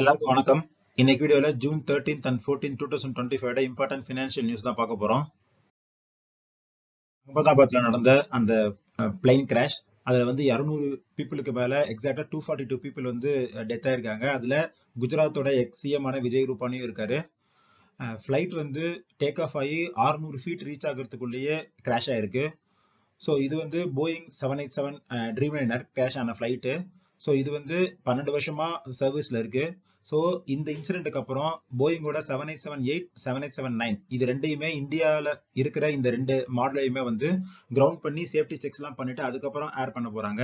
எல்லாருக்கும் வணக்கம். இன்னைக்கு வீடியோல June thirteenth and fourteen two thousand twenty five important financial news தான் பார்க்க போறோம். அகமதாபாத்ல நடந்த அந்த பிளைன் கிராஷ் அதுல வந்து இரநூறு பீப்புளுக்கு மேல எக்ஸாக்டா டூ ஃபார்ட்டி டூ பீப்புள் வந்து டெத் ஆயிருக்காங்க. அதுல குஜராத்தோட எக்ஸிஎமான விஜய் ரூபானியும் இருக்காரு. ஃப்ளைட் வந்து டேக் ஆஃப் ஆகி ஆறுநூறு ஃபீட் ரீச் ஆகிறதுக்குள்ளேயே கிராஷ் ஆயிருக்கு. ஸோ இது வந்து Boeing seven eight seven dreamliner crash ஆன ஃப்ளைட்டு ஸோ இது வந்து பன்னெண்டு வருஷமா சர்வீஸ்ல இருக்கு. ஸோ இந்த இன்சிடென்ட்டுக்கு அப்புறம் போயிங்கோட seven eight seven eight seven eight seven nine இது ரெண்டையுமே இந்தியாவில் இருக்கிற இந்த ரெண்டு மாடலையுமே வந்து கிரவுண்ட் பண்ணி சேஃப்டி செக்ஸ்லாம் பண்ணிட்டு அதுக்கப்புறம் ஏர் பண்ண போகிறாங்க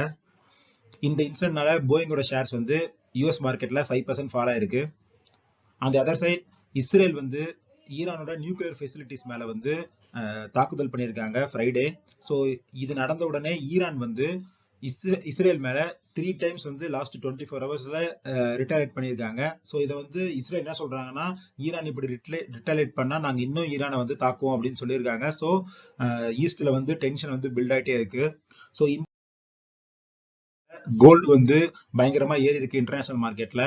இந்த இன்சிடென்ட்னால போயிங்கோட ஷேர்ஸ் வந்து யூஎஸ் மார்க்கெட்டில் ஃபைவ் பர்சன்ட் ஃபால் ஆயிருக்கு. அந்த அதர் சைட் இஸ்ரேல் வந்து ஈரானோட நியூக்ளியர் ஃபெசிலிட்டிஸ் மேலே வந்து தாக்குதல் பண்ணியிருக்காங்க ஃப்ரைடே ஸோ இது நடந்த உடனே ஈரான் வந்து இஸ்ரேல் மேல த்ரீ டைம்ஸ் வந்து லாஸ்ட் டுவெண்ட்டி ஃபோர் ஹவர்ஸ்ல ரிட்டாலேட் பண்ணியிருக்காங்க. ஸோ இதை வந்து இஸ்ரேல் என்ன சொல்றாங்கன்னா ஈரான் இப்படி ரிட்டாலேட் பண்ணா நாங்கள் இன்னும் ஈரானை வந்து தாக்குவோம் அப்படின்னு சொல்லியிருக்காங்க. ஸோ ஈஸ்ட்ல வந்து டென்ஷன் வந்து பில்ட் ஆயிட்டே இருக்கு. ஸோ இந்த கோல்டு வந்து பயங்கரமா ஏறி இருக்கு இன்டர்நேஷனல் மார்க்கெட்ல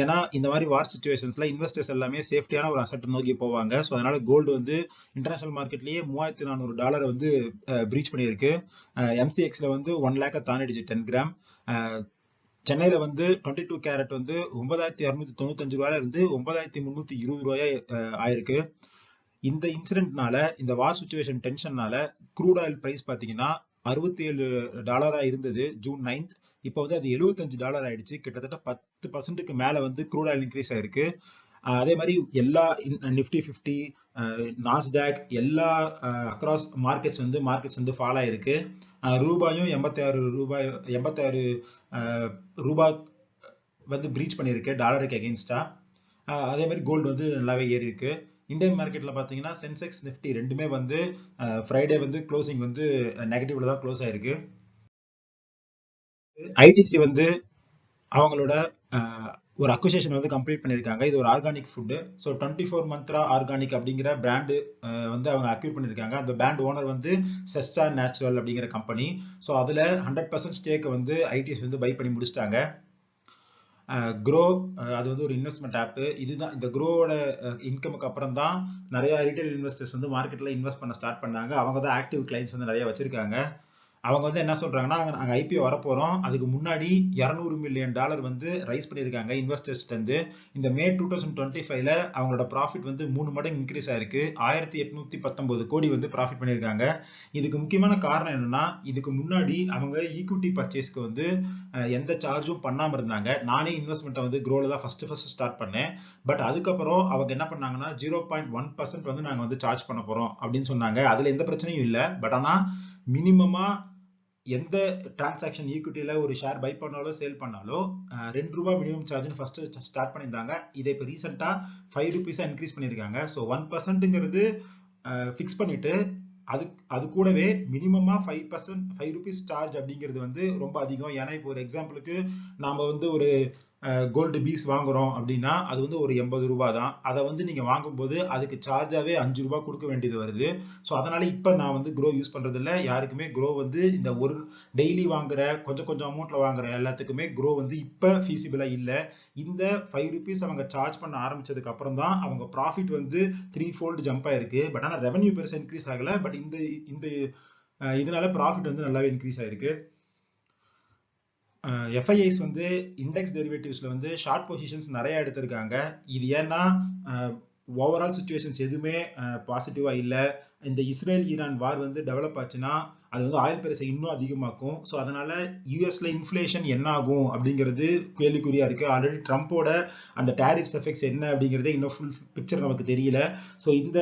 ஏன்னா இந்த மாதிரி வார் சுச்சுவேஷன்ஸ்ல இன்வெஸ்டர்ஸ் எல்லாமே சேஃப்டியான ஒரு அசட் நோக்கி போவாங்க. ஸோ அதனால கோல்டு வந்து இன்டர்நேஷனல் மார்க்கெட்லயே மூவாயிரத்தி நானூறு டாலரை வந்து பிரீச் பண்ணியிருக்கு. எம்சிஎக்ஸ்ல வந்து ஒன் லேக்கை தாண்டிடுச்சு டென் கிராம் சென்னையில் வந்து டுவெண்ட்டி டூ கேரட் வந்து ஒன்பதாயிரத்தி இரநூத்தி தொண்ணூத்தஞ்சு ரூபாயில இருந்து ஒன்பதாயிரத்தி முந்நூற்றி இருபது ரூபாயா ஆயிருக்கு. இந்த இன்சிடென்ட்னால இந்த வார் சுச்சுவேஷன் டென்ஷன்னால க்ரூட் ஆயில் பிரைஸ் பார்த்தீங்கன்னா அறுபத்தி ஏழு டாலரா இருந்தது ஜூன் நைன்த் இப்போ வந்து அது எழுபத்தஞ்சு டாலர் ஆயிடுச்சு. கிட்டத்தட்ட பத்து பர்சன்ட்டுக்கு மேல வந்து க்ரூட் ஆயில் இன்க்ரீஸ் ஆயிருக்கு. அதே மாதிரி எல்லா நிஃப்டி ஃபிஃப்டி நாஸ்டாக் எல்லா அக்ராஸ் மார்க்கெட்ஸ் வந்து மார்க்கெட்ஸ் வந்து ஃபால் ஆயிருக்கு. ரூபாயும் எண்பத்தாறு ரூபாய் எண்பத்தாறு ரூபாய் வந்து ப்ரீச் பண்ணியிருக்கு டாலருக்கு அகேன்ஸ்டா அதே மாதிரி கோல்டு வந்து நல்லாவே ஏறி இருக்கு இந்தியன் மார்க்கெட்டில் பார்த்தீங்கன்னா சென்செக்ஸ் நிஃப்டி ரெண்டுமே வந்து ஃப்ரைடே வந்து க்ளோசிங் வந்து நெகட்டிவ்ல தான் க்ளோஸ் ஆயிருக்கு. ஐடிசி வந்து அவங்களோட ஒரு அக்விசேஷன் வந்து கம்ப்ளீட் பண்ணியிருக்காங்க. இது ஒரு organic food so twenty four Mantra organic அப்படிங்கிற பிராண்டு வந்து அவங்க அக்யூட் பண்ணியிருக்காங்க. அந்த பிராண்ட் ஓனர் வந்து செஸ்டா நேச்சுரல் அப்படிங்கிற கம்பெனி ஸோ அதில் ஹண்ட்ரட் பர்சன்ட் ஸ்டேக்கை வந்து ஐடிஎஸ் வந்து பை பண்ணி முடிச்சிட்டாங்க. க்ரோ அது வந்து ஒரு இன்வெஸ்ட்மெண்ட் ஆப்பு இதுதான் இந்த க்ரோவோட இன்கமுக்கு அப்புறம் தான் நிறைய ரீட்டைல் இன்வெஸ்டர்ஸ் வந்து மார்க்கெட்டில் இன்வெஸ்ட் பண்ண ஸ்டார்ட் பண்ணாங்க. அவங்க தான் ஆக்டிவ் கிளைண்ட்ஸ் வந்து நிறையா வச்சிருக்காங்க. அவங்க வந்து என்ன சொல்றாங்கன்னா நாங்கள் ஐபிஓ வரப்போறோம். அதுக்கு முன்னாடி இரநூறு மில்லியன் டாலர் வந்து ரைஸ் பண்ணியிருக்காங்க இன்வெஸ்டர்ஸ்லேருந்து வந்து இந்த மே டூ தௌசண்ட் டுவெண்ட்டி ஃபைவ்ல அவங்களோட ப்ராஃபிட் வந்து மூணு மடங்கு இன்க்ரீஸ் ஆயிருக்கு. ஆயிரத்தி எட்நூத்தி பத்தொன்பது கோடி வந்து ப்ராஃபிட் பண்ணியிருக்காங்க. இதுக்கு முக்கியமான காரணம் என்னன்னா இதுக்கு முன்னாடி அவங்க ஈக்விட்டி பர்ச்சேஸ்க்கு வந்து எந்த சார்ஜும் பண்ணாம இருந்தாங்க. நானே இன்வெஸ்ட்மெண்ட்டை வந்து க்ரோல தான் ஃபர்ஸ்ட் ஃபர்ஸ்ட் ஸ்டார்ட் பண்ணேன். பட் அதுக்கப்புறம் அவங்க என்ன பண்ணாங்கன்னா ஜீரோ பாயிண்ட் ஒன் பர்சன்ட் வந்து நாங்கள் வந்து சார்ஜ் பண்ண போறோம் அப்படின்னு சொன்னாங்க. அதுல எந்த பிரச்சனையும் இல்லை. பட் ஆனால் மினிமமாக எந்த டிரான்சாக்ஷன் ஈக்விட்டியில ஒரு ஷேர் பை பண்ணாலோ சேல் பண்ணாலோ ரெண்டு ரூபாய் மினிமம் சார்ஜ்னு ஃபர்ஸ்ட் ஸ்டார்ட் பண்ணியிருந்தாங்க. இதை இப்போ ரீசெண்டாக ஃபைவ் ருபீஸாக இன்க்ரீஸ் பண்ணியிருக்காங்க. ஸோ ஒன் பர்சன்ட்டுங்கிறது ஃபிக்ஸ் பண்ணிட்டு அது அது கூடவே மினிமமாக five percent five rupees charge அப்படிங்கிறது வந்து ரொம்ப அதிகம். ஏன்னா இப்போ ஒரு எக்ஸாம்பிளுக்கு நாம் வந்து ஒரு கோல்டு பீஸ் வாங்குறோம் அப்படின்னா அது வந்து ஒரு எண்பது ரூபாய் தான் அதை வந்து நீங்கள் வாங்கும்போது அதுக்கு சார்ஜாகவே அஞ்சு ரூபாய் கொடுக்க வேண்டியது வருது. ஸோ அதனால் இப்போ நான் வந்து க்ரோ யூஸ் பண்ணுறதில்ல யாருக்குமே க்ரோ வந்து இந்த ஒரு டெய்லி வாங்குற கொஞ்சம் கொஞ்சம் அமௌண்ட்டில் வாங்குற எல்லாத்துக்குமே க்ரோ வந்து இப்போ ஃபீஸிபிளாக இல்லை. இந்த ஃபைவ் ருபீஸ் அவங்க சார்ஜ் பண்ண ஆரம்பிச்சதுக்கு அப்புறம் தான் அவங்க ப்ராஃபிட் வந்து த்ரீ ஃபோல்டு ஜம்ப் ஆயிருக்கு. பட் ஆனால் ரெவன்யூ பெருசாக இன்க்ரீஸ் ஆகலை. பட் இந்த இந்த இதனால ப்ராஃபிட் வந்து நல்லாவே இன்க்ரீஸ் ஆயிருக்கு. எஃப்ஐஐஸ் வந்து இண்டெக்ஸ் டெரிவேட்டிவ்ஸில் வந்து ஷார்ட் பொசிஷன்ஸ் நிறையா எடுத்திருக்காங்க. இது ஏன்னா ஓவரால் சுச்சுவேஷன்ஸ் எதுவுமே பாசிட்டிவாக இல்லை. இந்த இஸ்ரேல் ஈரான் வார் வந்து டெவலப் ஆச்சுன்னா அது வந்து ஆயில் பிரைஸை இன்னும் அதிகமாக்கும். ஸோ அதனால யூஎஸ்ல இன்ஃப்ளேஷன் என்ன ஆகும் அப்படிங்கிறது கேள்விக்குறியா இருக்கு. ஆல்ரெடி ட்ரம்ப்போட அந்த டேரிஃப்ஸ் எஃபெக்ட்ஸ் என்ன அப்படிங்கிறதே இன்னும் ஃபுல் பிக்சர் நமக்கு தெரியல. ஸோ இந்த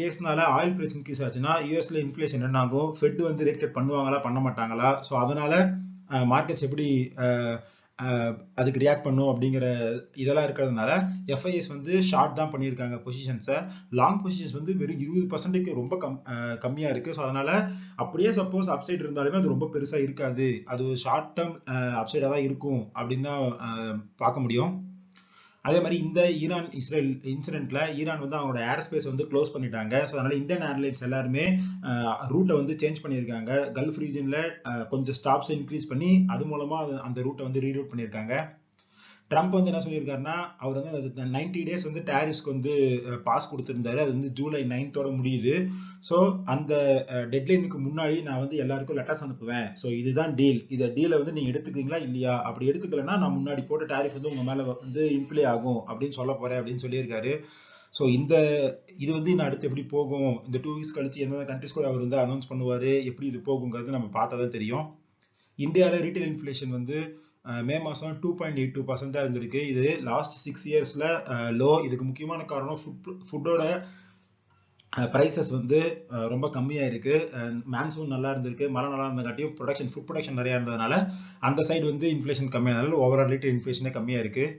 கேஸ்னால ஆயில் பிரைஸ் இன்க்ரீஸ் ஆச்சுன்னா யூஎஸ்ல இன்ஃப்ளேஷன் என்ன ஆகும் ஃபெட் வந்து ரேட் கட் பண்ணுவாங்களா? பண்ண மாட்டாங்களா? ஸோ அதனால மார்க்கெட்ஸ் எப்படி அதுக்கு ரியாக்ட் பண்ணும் அப்படிங்கிற இதெல்லாம் இருக்கிறதுனால எஃப்ஐஎஸ் வந்து ஷார்ட் தான் பண்ணியிருக்காங்க பொசிஷன்ஸை லாங் பொசிஷன்ஸ் வந்து வெறும் இருபது பர்சன்ட்டுக்கு ரொம்ப கம் கம்மியாக இருக்குது ஸோ அதனால் அப்படியே சப்போஸ் அப்சைட் இருந்தாலுமே அது ரொம்ப பெருசாக இருக்காது. அது ஷார்ட் டேர்ம் அப்சைடாக தான் இருக்கும் அப்படின்னு தான் பார்க்க முடியும். அதே மாதிரி இந்த ஈரான் இஸ்ரேல் இன்சிடென்ட்ல ஈரான் வந்து அவங்களோட ஏர் ஸ்பேஸ் வந்து க்ளோஸ் பண்ணிட்டாங்க. ஸோ அதனால இந்தியன் ஏர்லைன்ஸ் எல்லாருமே ரூட்டை வந்து சேஞ்ச் பண்ணியிருக்காங்க. கல்ஃப் ரீஜன்ல கொஞ்சம் ஸ்டாப்ஸ் இன்க்ரீஸ் பண்ணி அது மூலமா அந்த ரூட்டை வந்து ரீரூட் பண்ணியிருக்காங்க. ட்ரம்ப் வந்து என்ன சொல்லியிருக்காருன்னா அவர் வந்து நைன்டி டேஸ் வந்து டாரிஸ்க்கு வந்து பாஸ் கொடுத்துருந்தாரு. அது வந்து ஜூலை நைன்த்தோட முடியுது. ஸோ அந்த டெட்லைனுக்கு முன்னாடி நான் வந்து எல்லாருக்கும் லெட்டர்ஸ் அனுப்புவேன். ஸோ இதுதான் டீல் இதை டீலை வந்து நீங்கள் எடுத்துக்கிறீங்களா இல்லையா? அப்படி எடுத்துக்கலன்னா நான் முன்னாடி போட்ட டேரிஃப் வந்து உங்க மேலே வந்து இம்ப்ளே ஆகும் அப்படின்னு சொல்ல போறேன் அப்படின்னு சொல்லியிருக்காரு. ஸோ இந்த இது வந்து நான் அடுத்து எப்படி போகும்? இந்த டூ வீக்ஸ் கழிச்சு எந்தெந்த கண்ட்ரிஸ் கூட அவர் வந்து அனௌன்ஸ் பண்ணுவார்? எப்படி இது போகுங்கிறது நம்ம பார்த்தா தான் தெரியும். இந்தியாவில் ரீட்டைல் இன்ஃப்ளேஷன் வந்து மே மாதம் டூ பாயிண்ட் எயிட் டூ பர்சன்டாக இருந்திருக்கு. இது லாஸ்ட் சிக்ஸ் இயர்ஸில் லோ இதுக்கு முக்கியமான காரணம் ஃபுட் ஃபுட்டோட ப்ரைஸஸ் வந்து ரொம்ப கம்மியாக இருக்குது மேன்சூன் நல்லா இருந்திருக்கு. மழை நல்லா இருந்தங்காட்டியும் ப்ரொடக்ஷன் ஃபுட் ப்ரொடக்ஷன் நிறையா இருந்ததுனால அந்த சைடு வந்து இன்ஃப்ளேஷன் கம்மியானதால ஓவரால் ரீட்டைல் இன்ஃப்ளேஷனே கம்மியாக இருக்குது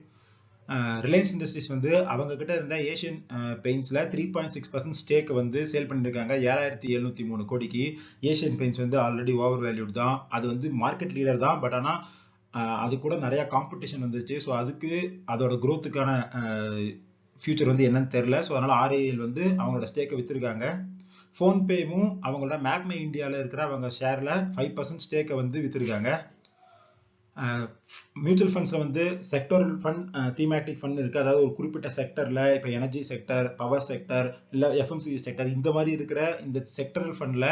ரிலையன்ஸ் இண்டஸ்ட்ரீஸ் வந்து அவங்கக்கிட்ட இருந்த Asian பெயின்ஸில் three point six percent stake வந்து சேல் பண்ணியிருக்காங்க ஏழாயிரத்தி எழுநூற்றி மூணு கோடிக்கு. ஏஷியன் பெயிண்ட்ஸ் வந்து ஆல்ரெடி ஓவர் வேல்யூட் தான். அது வந்து மார்க்கெட் லீடர் தான். பட் ஆனால் அது கூட நிறைய காம்படிஷன் வந்துச்சு. ஸோ அதுக்கு அதோட குரோத்துக்கான ஃபியூச்சர் வந்து என்னன்னு தெரில ஸோ அதனால ஆர்ஏஎல் வந்து அவங்களோட ஸ்டேக்கை வித்துருக்காங்க. ஃபோன்பேவும் அவங்களோட மேக்மே இந்தியாவில் இருக்கிற அவங்க ஷேரில் ஃபைவ் பர்சன்ட் ஸ்டேக்கை வந்து வித்துருக்காங்க. மியூச்சுவல் ஃபண்ட்ஸில் வந்து செக்டோரல் ஃபண்ட் தீமேட்டிக் ஃபண்ட் இருக்குது அதாவது ஒரு குறிப்பிட்ட செக்டரில் இப்போ எனர்ஜி செக்டர் பவர் செக்டர் இல்லை எஃப்எம்சிஜி செக்டர் இந்த மாதிரி இருக்கிற இந்த செக்டரல் ஃபண்டில்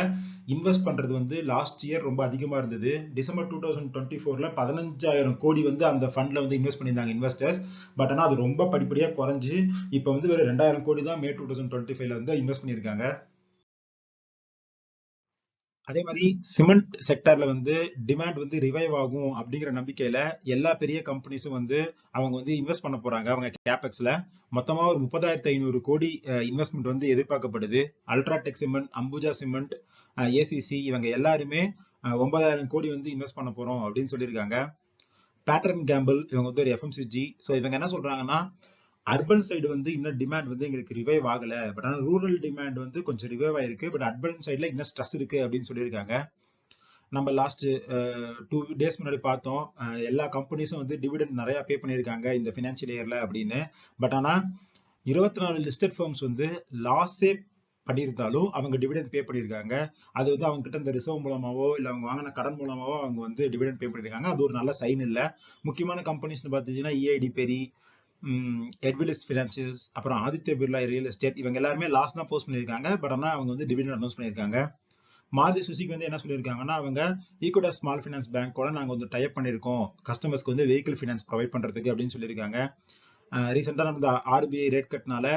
இன்வெஸ்ட் பண்ணுறது வந்து லாஸ்ட் இயர் ரொம்ப அதிகமாக இருந்தது. டிசம்பர் டூ தௌசண்ட் டுவெண்ட்டி ஃபோரில் பதினஞ்சாயிரம் கோடி வந்து அந்த ஃபண்டில் வந்து இன்வெஸ்ட் பண்ணியிருந்தாங்க இன்வெஸ்டர்ஸ் பட் ஆனால் அது ரொம்ப படிப்படியாக குறைஞ்சி இப்போ வந்து வெறும் ரெண்டாயிரம் கோடி தான் மே டூ தௌசண்ட் டுவெண்ட்டி ஃபைவ்ல வந்து இன்வெஸ்ட் பண்ணியிருக்காங்க. அதே மாதிரி சிமெண்ட் செக்டர்ல வந்து டிமாண்ட் வந்து ரிவைவ் ஆகும் அப்படிங்கிற நம்பிக்கையில எல்லா பெரிய கம்பெனிஸும் வந்து அவங்க வந்து இன்வெஸ்ட் பண்ண போறாங்க. அவங்க கேபெக்ஸ்ல மொத்தமா ஒரு முப்பதாயிரத்தி ஐநூறு கோடி இன்வெஸ்ட்மெண்ட் வந்து எதிர்பார்க்கப்படுது. UltraTech cement Ambuja cement ACC இவங்க எல்லாருமே ஒன்பதாயிரம் கோடி வந்து இன்வெஸ்ட் பண்ண போறோம் அப்படின்னு சொல்லியிருக்காங்க. பேட்டர்ன் கேம்பிள் இவங்க வந்து ஒரு எஃப்எம்சிஜி ஸோ இவங்க என்ன சொல்றாங்கன்னா அர்பன் சைடு வந்து இன்னும் டிமாண்ட் வந்து எங்களுக்கு ரிவைவ் ஆகல. பட் ஆனால் ரூரல் டிமாண்ட் வந்து கொஞ்சம் ரிவைவ் ஆயிருக்கு. பட் அர்பன் சைடில் இன்னும் ஸ்ட்ரெஸ் இருக்கு அப்படின்னு சொல்லியிருக்காங்க. நம்ம லாஸ்ட் டூ டேஸ் முன்னாடி பார்த்தோம். எல்லா கம்பெனிஸும் வந்து டிவிடெண்ட் நிறைய பே பண்ணியிருக்காங்க இந்த ஃபினான்ஷியல் இயர்ல அப்படின்னு. பட் ஆனால் இருபத்தி நாலு லிஸ்டட் ஃபார்ம்ஸ் வந்து லாஸே பண்ணியிருந்தாலும் அவங்க டிவிடெண்ட் பே பண்ணியிருக்காங்க. அது வந்து அவங்க கிட்ட இந்த ரிசர்வ் மூலமாவோ இல்லை அவங்க வாங்கின கடன் மூலமாவோ அவங்க வந்து டிவிடெண்ட் பே பண்ணியிருக்காங்க. அது ஒரு நல்ல சைன் இல்லை. முக்கியமான கம்பெனிஸ்னு பார்த்தீங்கன்னா இஐடி பெரி எட்விலிஸ் ஃபினான்சியல்ஸ் அப்புறம் ஆதித்ய பிர்லா ரியல் எஸ்டேட் இவங்க எல்லாருமே லாஸ் தான் போஸ்ட் பண்ணியிருக்காங்க. பட் ஆனால் அவங்க வந்து டிவிடன் அனௌன்ஸ் பண்ணியிருக்காங்க. மாருதி சுசிக்கு வந்து என்ன சொல்லியிருக்காங்கன்னா அவங்க ஈக்குவடா ஸ்மால் ஃபினான்ஸ் பேங்க்கோட நாங்கள் வந்து டைப் பண்ணியிருக்கோம். கஸ்டமர்ஸ்க்கு வந்து வெஹிக்கிள் ஃபினான்ஸ் ப்ரொவைட் பண்ணுறதுக்கு அப்படின்னு சொல்லியிருக்காங்க. ரீசெண்டாக நடந்த ஆர்பிஐ ரேட் கட்னால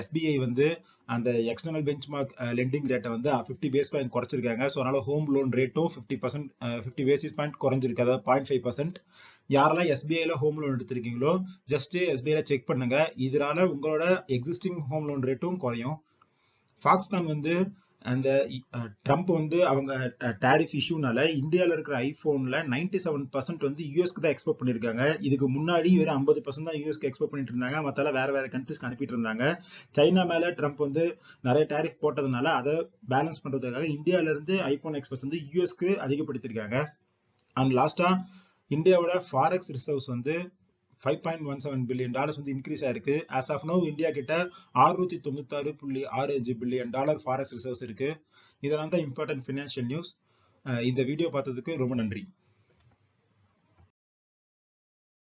எஸ்பிஐ வந்து அந்த எக்ஸ்டர்னல் பெஞ்ச் மார்க் லெண்டிங் ரேட்டை வந்து ஃபிஃப்டி பேஸ் பாயிண்ட் குறைச்சிருக்காங்க. ஸோ அதனால ஹோம் லோன் ரேட்டும் fifty percent fifty basis point குறைஞ்சிருக்கு. அதாவது பாயிண்ட் ஃபைவ் பர்சன்ட் யாரெல்லாம் எஸ்பிஐல ஹோம் லோன் எடுத்திருக்கீங்களோ ஜஸ்ட் எஸ்பிஐல செக் பண்ணுங்க. இதனால உங்களோட எக்ஸிஸ்டிங் ஹோம் லோன் ரேட்டும் குறையும். பாகிஸ்தான் வந்து அந்த ட்ரம்ப் வந்து அவங்க டேரிஃப் இஷ்யூனால இந்தியாவில் இருக்கிற ஐஃபோனில் நைன்டி செவன் பர்சன்ட் வந்து யூஎஸ்க்கு தான் எக்ஸ்போர்ட் பண்ணியிருக்காங்க. இதுக்கு முன்னாடி வெறும் ஐம்பது பர்சன்ட் தான் யூஎஸ்க்கு எக்ஸ்போர்ட் பண்ணிட்டு இருந்தாங்க மத்தால வேற வேற கண்ட்ரிஸ்க்கு அனுப்பிட்டு இருந்தாங்க சைனா மேலே ட்ரம்ப் வந்து நிறைய டேரிஃப் போட்டதுனால அதை பேலன்ஸ் பண்ணுறதுக்காக இந்தியாவிலேருந்து ஐஃபோன் எக்ஸ்போர்ட்ஸ் வந்து யூஎஸ்க்கு அதிகப்படுத்திருக்காங்க அண்ட் லாஸ்ட்டாக இந்தியாவோட ஃபாரெக்ஸ் ரிசர்வ்ஸ் வந்து five point one seven billion dollars வந்து இன்க்ரீஸ் ஆயிருக்கு. ஆஸ் ஆஃப் நோ இந்தியா கிட்ட அறுநூத்தி தொண்ணூத்தாறு புள்ளி ஆறு அஞ்சு பில்லியன் டாலர் ஃபாரெக்ஸ் ரிசர்வ்ஸ் இருக்கு. இதெல்லாம் தான் இம்பார்ட்டன்ட் ஃபினான்ஷியல் நியூஸ் இந்த வீடியோ பார்த்ததுக்கு ரொம்ப நன்றி.